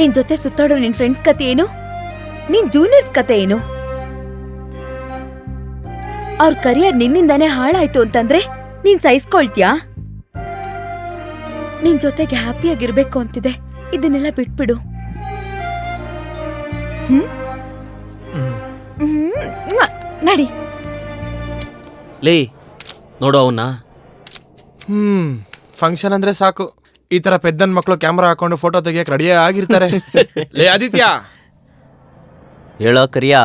ನಿನ್ ಜೊತೆ ಸುತ್ತಾಡೋ ನಿನ್ ಫ್ರೆಂಡ್ಸ್ ಕತೆ ಏನು? ನಿನ್ ಜೂನಿಯರ್ಸ್ ಕತೆ ಏನು? ಅವ್ರ ಕರಿಯರ್ ನಿನ್ನಿಂದಾನೇ ಹಾಳಾಯ್ತು ಅಂತಂದ್ರೆ ನೀನ್ ಸಹಿಸ್ಕೊಳ್ತೀಯಾ? ನಿನ್ ಜೊತೆಗೆ ಹ್ಯಾಪಿಯಾಗಿರ್ಬೇಕು ಅಂತಿದೆ. ಇದನ್ನೆಲ್ಲ ಬಿಟ್ಬಿಡು. ಹ್ಮ್? ಹ್ಮ್. ಮ್ವಾ! ನಡಿ. ಲೇ ನೋಡು ಅವನ್ನ ಹ್ಮ್ ಫಂಕ್ಷನ್ ಅಂದ್ರೆ ಸಾಕು. ಈ ತರ ಪೆದ್ದನ್ ಮಕ್ಕಳು ಕ್ಯಾಮ್ರಾ ಹಾಕೊಂಡು ಫೋಟೋ ತೆಗಿಯಕ್ ರೆಡಿ ಆಗಿರ್ತಾರೆ. ಲೇ ಆದಿತ್ಯ! ಹೇಳೋ ಕರಿಯಾ?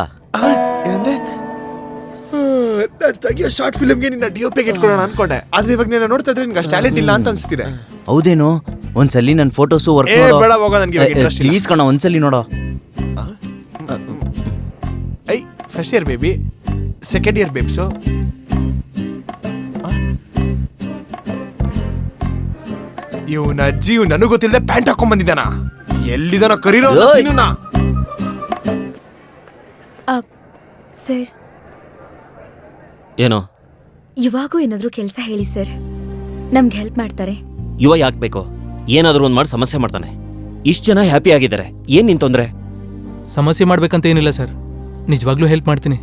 ನಾನು ತೆಗಿಯೋ ಶಾರ್ಟ್ ಫಿಲ್ಮ್ಗೆ ನಿನ್ನ ಡಿ ಒ ಪಿಗೆ ಇಟ್ಕೊಳ್ಳೋಣ ಅನ್ಕೊಂಡೆ. ಆದ್ರೆ ಇವಾಗ ನೀನು ನೋಡ್ತಾ ಇದ್ರೆ ನಿನ್ಗೆ ಅಷ್ಟು ಟ್ಯಾಲೆಂಟ್ ಇಲ್ಲ ಅಂತ ಅನ್ಸ್ತಿದೆ. ಹೌದೇನು? ಒಂದ್ಸಲಿ ನನ್ನ ಫೋಟೋಸು ವರ್ಕ್ ಏ ಬೇಡ ಹೋಗೋ ನನಗೆ ಇವಾಗ ಇಂಟ್ರೆಸ್ಟ್ ಇಲ್ಲ. ಪ್ಲೀಸ್ ಕಣ ಒಂದ್ಸಲಿ ನೋಡೋ. I first year baby second year babes ಇವನ ಅಜ್ಜಿ ಇವ್ ನನಗೂ ಗೊತ್ತಿಲ್ಲದೆ ಪ್ಯಾಂಟ್ ಹಾಕೊಂಡ್ ಬಂದಿದ್ದಾನ. ಎಲ್ಲಿದಾನ ಕರೀರೋ ಓಯ್. ಸರ್. ಏನೋ? ಇವಾಗೂ ಏನಾದ್ರೂ ಕೆಲಸ ಹೇಳಿ ಸರ್. ನಮ್ಗೆ ಹೆಲ್ಪ್ ಮಾಡ್ತಾರೆ. ಯುವ ಯಾಕೆ ಬೇಕು? ಏನಾದರೂ ಒಂದು ಮಾಡಿ ಸಮಸ್ಯೆ ಮಾಡ್ತಾನೆ. ಇಷ್ಟು ಜನ ಹ್ಯಾಪಿ ಆಗಿದ್ದಾರೆ. ಏನು ನಿನ್ ತೊಂದ್ರೆ? ಸಮಸ್ಯೆ ಮಾಡ್ಬೇಕಂತ ಏನಿಲ್ಲ ಸರ್. ನಿಜವಾಗ್ಲೂ ಹೆಲ್ಪ್ ಮಾಡ್ತೀನಿ.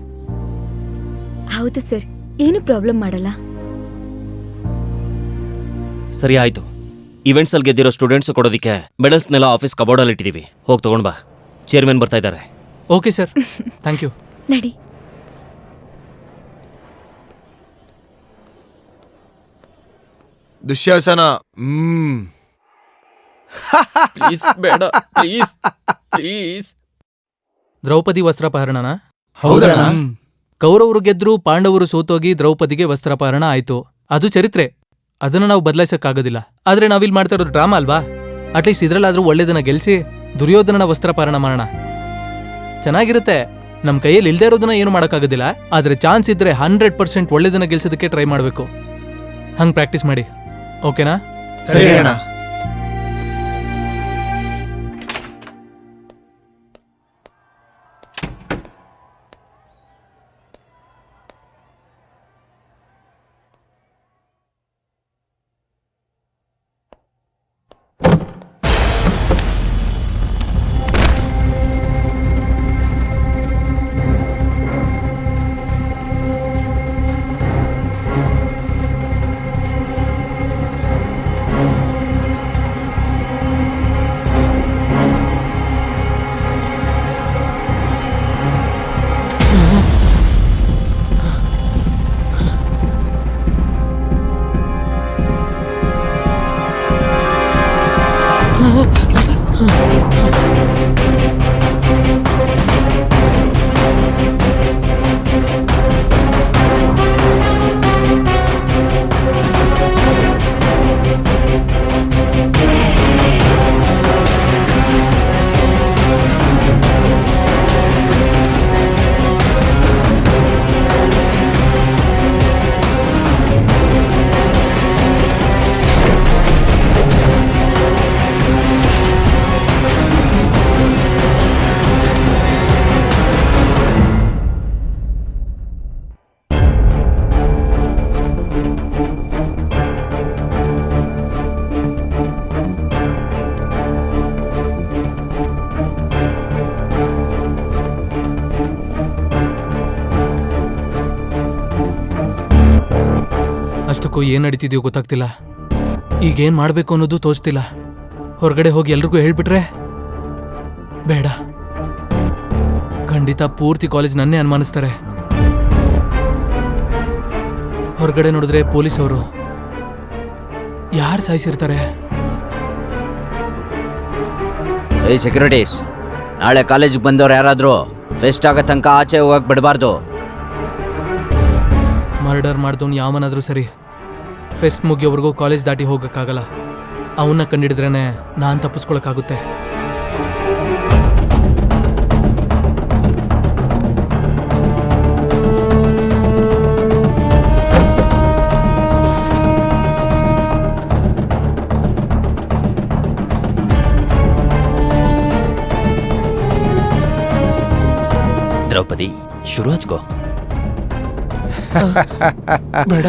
ಹೌದು ಸರ್. ಏನು ಪ್ರಾಬ್ಲಮ್ ಮಾಡಲ್ಲ. ಸರಿ ಆಯ್ತು. ಇವೆಂಟ್ಸ್ ಅಲ್ಲಿ ಗೆದ್ದಿರೋ ಸ್ಟೂಡೆಂಟ್ಸ್ ಕೊಡೋದಕ್ಕೆ ಮೆಡಲ್ಸ್ನೆಲ್ಲ ಆಫೀಸ್ ಕಬೋರ್ಡಲ್ಲಿ ಇಟ್ಟಿದ್ದೀವಿ ಹೋಗಿ ತಗೊಂಡ್ ಬಾ. ಚೇರ್ಮನ್ ಬರ್ತಾ ಇದ್ದಾರೆ. ಓಕೆ ಸರ್ ಥ್ಯಾಂಕ್ ಯು ನಡಿ. ದುಶ್ಯಾಸನ ಹ್ಮ್. ಪ್ಲೀಸ್ ಬೇಡ. ಪ್ಲೀಸ್ ಪ್ಲೀಸ್ ದ್ರೌಪದಿ ವಸ್ತ್ರಪಹರಣನ? ಹೌದಣ್ಣ. ಕೌರವರು ಗೆದ್ರು ಪಾಂಡವರು ಸೋತೋಗಿ ದ್ರೌಪದಿಗೆ ವಸ್ತ್ರಪಹರಣ ಆಯ್ತು. ಅದು ಚರಿತ್ರೆ. ಅದನ್ನ ನಾವು ಬದಲಾಯಿಸಕ್ಕಾಗೋದಿಲ್ಲ. ಆದ್ರೆ ನಾವಿಲ್ಲಿ ಮಾಡ್ತಾ ಇರೋದು ಡ್ರಾಮಾ ಅಲ್ವಾ? ಅಟ್ಲೀಸ್ಟ್ ಇದ್ರಲ್ಲಾದ್ರೂ ಒಳ್ಳೇದನ್ನ ಗೆಲ್ಸಿ ದುರ್ಯೋಧನನ ವಸ್ತ್ರಪಾರಣ ಮಾಡೋಣ. ಚೆನ್ನಾಗಿರುತ್ತೆ. ನಮ್ಮ ಕೈಯಲ್ಲಿ ಇಲ್ದೇ ಇರೋದನ್ನ ಏನು ಮಾಡೋಕ್ಕಾಗೋದಿಲ್ಲ. ಆದ್ರೆ ಚಾನ್ಸ್ ಇದ್ರೆ ಹಂಡ್ರೆಡ್ ಪರ್ಸೆಂಟ್ ಒಳ್ಳೇದನ್ನ ಗೆಲ್ಸೋದಕ್ಕೆ ಟ್ರೈ ಮಾಡಬೇಕು. ಹಂಗ್ ಪ್ರಾಕ್ಟೀಸ್ ಮಾಡಿ. ಓಕೆನಾ ಸರಿ ಅಣ್ಣ. ಅಷ್ಟಕ್ಕೂ ಏನ್ ನಡೀತಿದ್ಯೋ ಗೊತ್ತಾಗ್ತಿಲ್ಲ. ಈಗೇನ್ ಮಾಡ್ಬೇಕು ಅನ್ನೋದು ತೋಚ್ತಿಲ್ಲ. ಹೊರಗಡೆ ಹೋಗಿ ಎಲ್ರಿಗೂ ಹೇಳ್ಬಿಟ್ರೆ ಬೇಡ. ಖಂಡಿತ ಪೂರ್ತಿ ಕಾಲೇಜ್ ನನ್ನೇ ಅನುಮಾನಿಸ್ತಾರೆ. ಹೊರಗಡೆ ನೋಡಿದ್ರೆ ಪೊಲೀಸ್ ಅವರು ಯಾರು ಸಾಯಿಸಿರ್ತಾರೆ? ಏ ಸೆಕ್ಯೂರಿಟೀಸ್ ನಾಳೆ ಕಾಲೇಜಿಗೆ ಬಂದವ್ರು ಯಾರಾದರೂ ಫೆಸ್ಟ್ ಆಗೋ ತನಕ ಆಚೆ ಹೋಗಕ್ಕೆ ಬಿಡಬಾರ್ದು. ಮರ್ಡರ್ ಮಾಡ್ದವ್ನು ಯಾವನಾದ್ರೂ ಸರಿ. ಫೆಸ್ಟ್ ಮುಗಿಯೋವರೆಗೂ ಕಾಲೇಜ್ ದಾಟಿ ಹೋಗೋಕ್ಕಾಗಲ್ಲ. ಅವನ್ನ ಕಂಡಿಡಿದ್ರೇನೆ ನಾನು ತಪ್ಪಿಸ್ಕೊಳಕ್ಕಾಗುತ್ತೆ. ದ್ರೌಪದಿ ಶುರು ಹಚ್ಕೋ ಬೇಡ.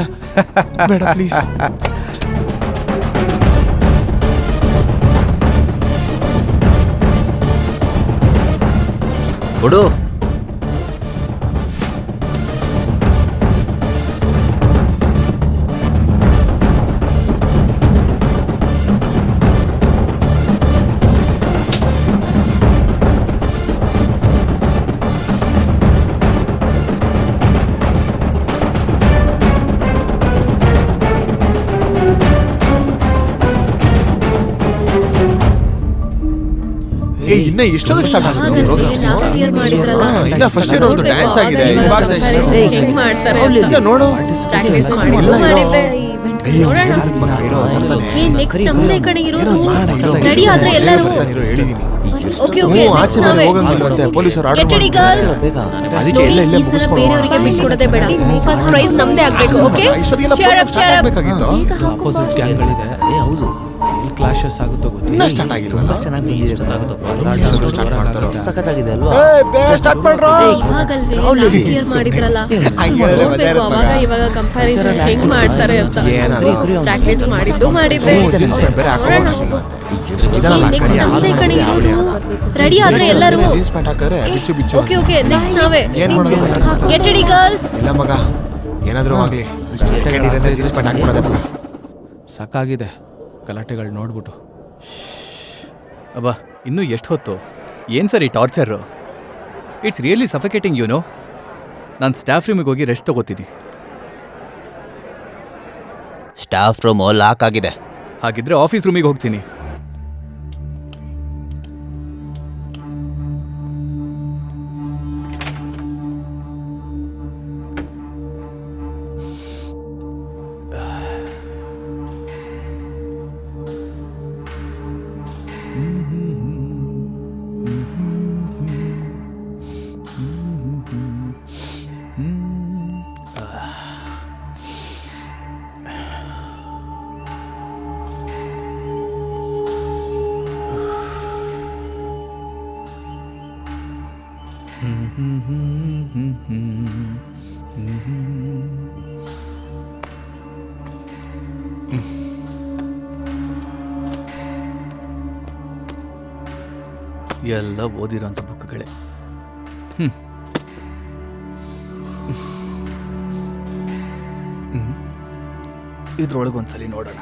വേണ്ട പ്ലീസ് ഓടോ ಏ ಇನ್ನ ಎಷ್ಟೊಂದು ಸ್ಟಾರ್ಟ್ ಆಗುತ್ತೆ ಲಾಸ್ಟ್ ಇಯರ್ ಮಾಡಿದ್ರಲ್ಲ? ಹಾ, ಇನ್ನ first ಅವ್ರದ್ದು ಡ್ಯಾನ್ಸ್ ಆಗಿದೆ, ಇವಾಗ ಹೆಂಗ್ ಮಾಡ್ತಾರೆ ಇಲ್ಲ ನೋಡು. ಪ್ರಾಕ್ಟೀಸ್ ಮಾಡಿದ್ದು ಮಾಡಿದ್ದೆ ಇಲ್ಲೇ. ಬೇರೆಯವರಿಗೆ ಬಿಟ್ಕೊಡೋದೇ ಬೇಡ. ಫಸ್ಟ್ ಪ್ರೈಸ್ ನಮ್ದೇ ಆಗ್ಬೇಕು ಓಕೆ ಎಲ್ಲಿ ಕ್ಲಾಶಸ್ ಆಗುತ್ತೆ ಗೊತ್ತಿಲ್ಲ. ಸ್ಟಾರ್ಟ್ ಆಗಿಲ್ವಲ್ಲ ಚೆನ್ನಾಗಿ ಸ್ಟಾರ್ಟ್ ಮಾಡ್ತಾರೋ ಸಖತ್ತಾಗಿದೆ ಅಲ್ವಾ? ಸ್ಟಾರ್ಟ್ ಮಾಡ್ರೋ? ಇವಾಗಲ್ವೇ ಲಾಸ್ಟ್ ಇಯರ್ ಮಾಡಿದ್ರಲ್ಲ ಹಂಗೆ ಹೇಳಿದ್ರೆ ಮಜಾ ನೋಡ್ಬೇಕು ಇರುತ್ತೆ ಅವಾಗ ಇವಾಗ ಕಂಪ್ಯಾರಿಸನ್ ಹೆಂಗ್ ಮಾಡ್ತಾರೆ ಅಂತ. ಪ್ರಾಕ್ಟೀಸ್ ಮಾಡಿದ್ದು ನೆಕ್ಸ್ಟ್ ನಮ್ದೇ ಕಡೆ ಇರೋದು. ರೆಡಿ ಆದ್ರೆ ಎಲ್ಲರೂ ಜೀನ್ಸ್ ಬಿಚ್ಚು ಬಿಚ್ಚು ಓಕೆ ಓಕೆ ನೆಕ್ಸ್ಟ್ ನಾವೇ. ಏನ್ ಮಾಡೋದು? ಗೊತ್ತಾಗ್ತಿಲ್ಲ. ಗೆಟ್ ರೆಡಿ ಗರ್ಲ್ಸ್ ಇಲ್ಲ ಮಗ ಏನಾದ್ರೂ ಆಗ್ಲಿ. ಜೀನ್ಸ್ ಪ್ಯಾಂಟ್ ಹಾಕ್ಬಿಡೋದೆ ಮಗ. ಸಾಕಾಗಿದೆ ಗಲಾಟೆಗಳು ನೋಡ್ಬಿಟ್ಟು ಅಬ್ಬಾ ಇನ್ನೂ ಎಷ್ಟು ಹೊತ್ತು? ಏನು ಸರ್ ಈ torture? It's really suffocating you know ನಾನು ಸ್ಟಾಫ್ ರೂಮಿಗೆ ಹೋಗಿ ರೆಸ್ಟ್ ತಗೋತೀನಿ. ಸ್ಟಾಫ್ ರೂಮು ಲಾಕ್ ಆಗಿದೆ. ಹಾಗಿದ್ರೆ ಆಫೀಸ್ ರೂಮಿಗೆ ಹೋಗ್ತೀನಿ. ಎಲ್ಲ ಓದಿರೋಂಥ ಬುಕ್ಗಳೇ. ಹ್ಞೂ ಇದ್ರೊಳಗೊಂದ್ಸಲಿ ನೋಡೋಣ.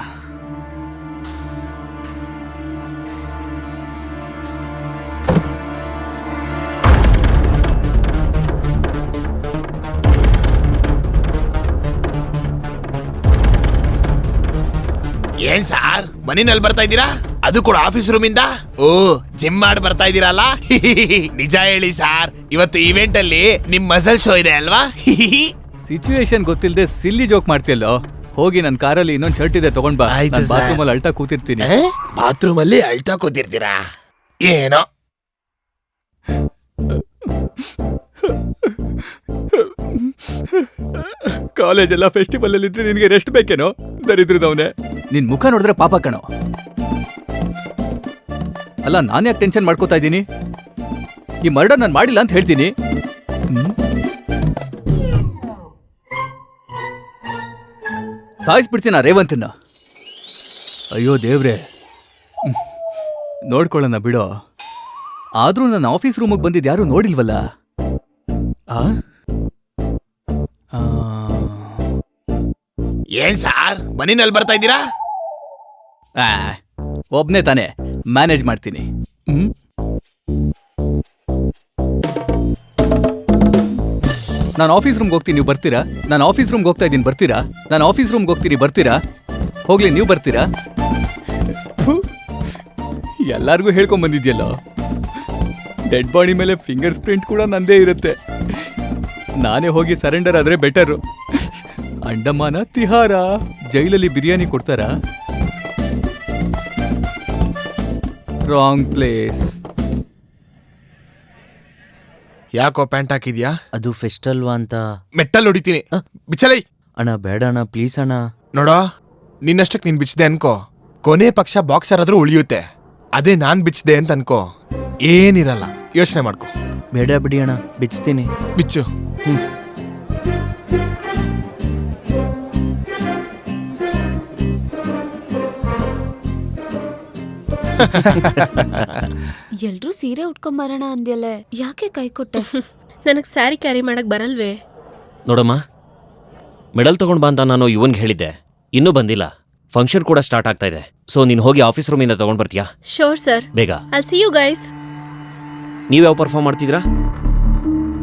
ಏನ್ ಸಾರ್? ಮನಿನಲ್ಲಿ ಬರ್ತಾ ಇದ್ದೀರಾ? ಅದು ಕೂಡ ಆಫೀಸ್ ರೂಮ್ ಇಂದ ಓ ಜಿಮ್ ಮಾಡಿ ಬರ್ತಾ ಇದೀರಲ್ಲ? ನಿಜ ಹೇಳಿ ಸಾರ್ ಇವತ್ತು ಇವೆಂಟ್ ಅಲ್ಲಿ ನಿಮ್ ಮಸಲ್ ಶೋ ಇದೆ ಅಲ್ವಾ? ಸಿಚುವೇಶನ್ ಗೊತ್ತಿಲ್ಲದೆ ಸಿಲ್ಲಿ ಜೋಕ್ ಮಾಡ್ತಿಯಲ್ಲೋ? ಹೋಗಿ ನನ್ನ ಕಾರಲ್ಲಿ ಇನ್ನೊಂದು ಶರ್ಟ್ ಇದೆ ತಗೊಂಡ್ ಬಾ. ಆಯ್ತು ನಾನು ಸರ್. ಬಾತ್ರೂಮಲ್ಲಿ ಅಳ್ತಾ ಕೂತಿರ್ತೀನಿ. ಬಾತ್ರೂಮ್ ಅಲ್ಲಿ ಅಳ್ತಾ ಕೂತಿರ್ತೀರಾ? ಏನೋ? ಕಾಲೇಜೆಲ್ಲ ಫೆಸ್ಟಿವಲ್ ಅಲ್ಲಿ ಇದ್ರೆ ನಿನಗೆ ರೆಸ್ಟ್ ಬೇಕೇನೋ? ದರಿದ್ರದವನೇ. ನಿನ್ ಮುಖ ನೋಡಿದ್ರೆ ಪಾಪ ಕಣೋ. ಅಲ್ಲ ನಾನು ಯಾಕೆ ಟೆನ್ಷನ್ ಮಾಡ್ಕೋತಾ ಇದ್ದೀನಿ? ಈ ಮರ್ಡರ್ ನಾನು ಮಾಡಿಲ್ಲ ಅಂತ ಹೇಳ್ತೀನಿ. ಸಾಯಿಸ್ಬಿಡ್ತೀನಿ ಸಾಯಿಸ್ಬಿಡ್ತೀನ ರೇವಂತನ್ನ ಅಯ್ಯೋ ದೇವ್ರೆ. ನೋಡ್ಕೊಳ್ಳೋಣ ಬಿಡೋ. ಆದ್ರೂ ನನ್ನ ಆಫೀಸ್ ರೂಮಿಗೆ ಬಂದಿದ್ದು ಯಾರು ನೋಡಿಲ್ವಲ್ಲ? ಆ? ಆ. ಏನ್ ಸಾರ್? ಮನಿನಲ್ಲಿ ಬರ್ತಾ ಇದ್ದೀರಾ? ಆ, ಒಬ್ನೇ ತಾನೇ ಮ್ಯಾನೇಜ್ ಮಾಡ್ತೀನಿ. ನಾನು ಆಫೀಸ್ ರೂಮ್ಗೆ ಹೋಗ್ತೀನಿ, ನೀವು ಬರ್ತೀರಾ? ನಾನು ಆಫೀಸ್ ರೂಮ್ಗೆ ಹೋಗ್ತಾ ಇದ್ದೀನಿ, ಬರ್ತೀರಾ? ನಾನು ಆಫೀಸ್ ರೂಮ್ಗೆ ಹೋಗ್ತೀನಿ, ಬರ್ತೀರಾ? ಹೋಗ್ಲಿ, ನೀವು ಬರ್ತೀರಾ? ಎಲ್ಲರಿಗೂ ಎಲ್ಲಾರ್ಗೂ ಹೇಳ್ಕೊಂಡ್ ಬಂದಿದ್ಯಲ್ಲೋ? ಡೆಡ್ ಬಾಡಿ ಮೇಲೆ ಫಿಂಗರ್ಸ್ ಪ್ರಿಂಟ್ ಕೂಡ ನಂದೇ ಇರುತ್ತೆ. ನಾನೇ ಹೋಗಿ ಸರೆಂಡರ್ ಆದರೆ ಬೆಟರು ಅಂಡಮಾನ ತಿಹಾರ, ಜೈಲಲ್ಲಿ ಬಿರಿಯಾನಿ ಕೊಡ್ತಾರಾ? ರಾಂಗ್ ಪ್ಲೇಸ್ ಯಾಕೋ ಪ್ಯಾಂಟ್ ಹಾಕಿದ್ಯಾ? ಅದು ಫೆಸ್ಟ್ ಅಲ್ವಾ ಅಂತ. ಮೆಟ್ಟಲ್ ಹೊಡಿತೀನಿ. ಬಿಚ್ಚಲೈ. ಅಣ್ಣ ಬೇಡ ಅಣ್ಣ ಪ್ಲೀಸ್ ಅಣ್ಣ. ನೋಡೋ ನಿನ್ನಷ್ಟಕ್ಕೆ ನೀನ್ ಬಿಚ್ಚದೆ ಅನ್ಕೋ. ಕೊನೆ ಪಕ್ಷ ಬಾಕ್ಸರ್ ಆದ್ರೂ ಉಳಿಯುತ್ತೆ. ಅದೇ ನಾನ್ ಬಿಚ್ಚದೆ ಅಂತ ಅನ್ಕೋ. ಏನಿರಲ್ಲ. ಯೋಚನೆ ಮಾಡ್ಕೋ. ಬೇಡ ಬಿಡಿ ಅಣ್ಣ ಬಿಚ್ತೀನಿ. ಬಿಚ್ಚು. ಎಲ್ರೂ ಸೀರೆ ಉಟ್ಕೊಂಬರೋಣ ಅಂದ್ಯಲ್ಲ ಯಾಕೆ ಕೈ ಕೊಟ್ಟೆ? ನನಗ್ ಸ್ಯಾರಿ ಕ್ಯಾರಿ ಮಾಡಕ್ ಬರಲ್ವೇ? ನೋಡಮ್ಮ ಮೆಡಲ್ ತಗೊಂಡ್ ಬಂತ ಅಂತ ನಾನು ಇವನ್ಗೆ ಹೇಳಿದ್ದೆ. ಇನ್ನೂ ಬಂದಿಲ್ಲ. ಫಂಕ್ಷನ್ ಕೂಡ ಸ್ಟಾರ್ಟ್ ಆಗ್ತಾ ಇದೆ. ಸೊ ನೀನು ಹೋಗಿ ಆಫೀಸ್ ರೂಮಿಂದ ತಗೊಂಡ್ ಬರ್ತೀಯಾ? ಶೋರ್ ಸರ್ ಬೇಗ. ಐಲ್ ಸಿ ಯು ಗೈಸ್ ನೀವು ಯಾವ ಪರ್ಫಾರ್ಮ್ ಮಾಡ್ತಿದ್ರಾ